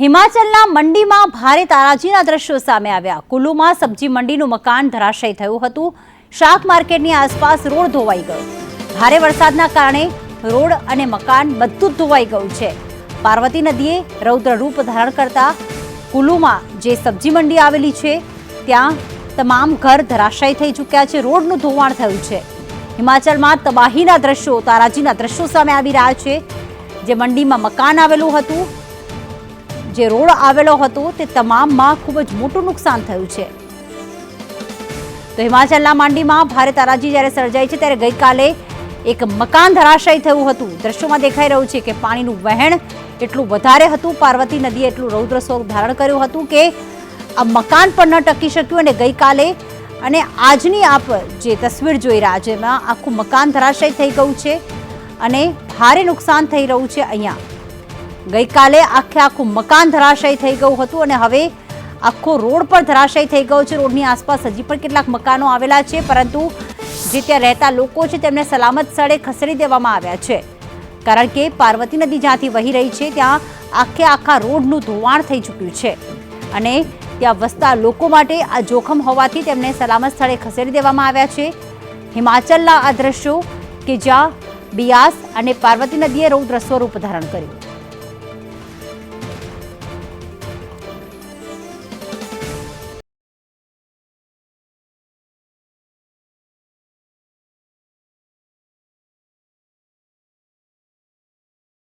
હિમાચલના મંડીમાં ભારે તારાજીના દ્રશ્યો સામે આવ્યા. કુલ્લુમાં સબ્જી મંડીનું મકાન ધરાશય થયું હતું. શાક માર્કેટની આસપાસ રોડ ધોવાઈ ગયો. ભારે વરસાદના કારણે રોડ અને મકાન બધું જ ધોવાઈ ગયું છે. પાર્વતી નદીએ રૌદ્ર રૂપ ધારણ કરતા કુલ્લુમાં જે સબ્જી મંડી આવેલી છે, ત્યાં તમામ ઘર ધરાશય થઈ ચૂક્યા છે. રોડનું ધોવાણ થયું છે. હિમાચલમાં તબાહીના દ્રશ્યો, તારાજીના દ્રશ્યો સામે આવી રહ્યા છે. જે મંડીમાં મકાન આવેલું હતું જે રોડ આવેલો હતો તે તમામમાં ખૂબ જ મોટું નુકસાન થયું છે. તો હિમાચલના માંડીમાં ભારે તારાજી જ્યારે સર્જાઈ છે ત્યારે ગઈકાલે એક મકાન ધરાશય થયું હતું. દ્રશ્યોમાં દેખાઈ રહ્યું છે કે પાણીનું વહેણ એટલું વધારે હતું. પાર્વતી નદીએ એટલું રૌદ્ર સ્વરૂપ ધારણ કર્યું હતું કે આ મકાન પણ ન ટકી શક્યું અને ગઈકાલે અને આજની આપ જે તસવીર જોઈ રહ્યા છે એમાં આખું મકાન ધરાશય થઈ ગયું છે અને ભારે નુકસાન થઈ રહ્યું છે અહીંયા. ગઈકાલે આખે આખું મકાન ધરાશય થઈ ગયું હતું અને હવે આખો રોડ પણ ધરાશય થઈ ગયો છે. રોડની આસપાસ હજી પણ કેટલાક મકાનો આવેલા છે, પરંતુ જે ત્યાં રહેતા લોકો છે તેમને સલામત સ્થળે ખસેડી દેવામાં આવ્યા છે. કારણ કે પાર્વતી નદી જ્યાંથી વહી રહી છે, ત્યાં આખે આખા રોડનું ધોવાણ થઈ ચૂક્યું છે. અને ત્યાં વસતા લોકો માટે આ જોખમ હોવાથી તેમને સલામત સ્થળે ખસેડી દેવામાં આવ્યા છે. હિમાચલના આ દ્રશ્યો કે જ્યાં બિયાસ અને પાર્વતી નદીએ રૌદ્ર સ્વરૂપ ધારણ કર્યું.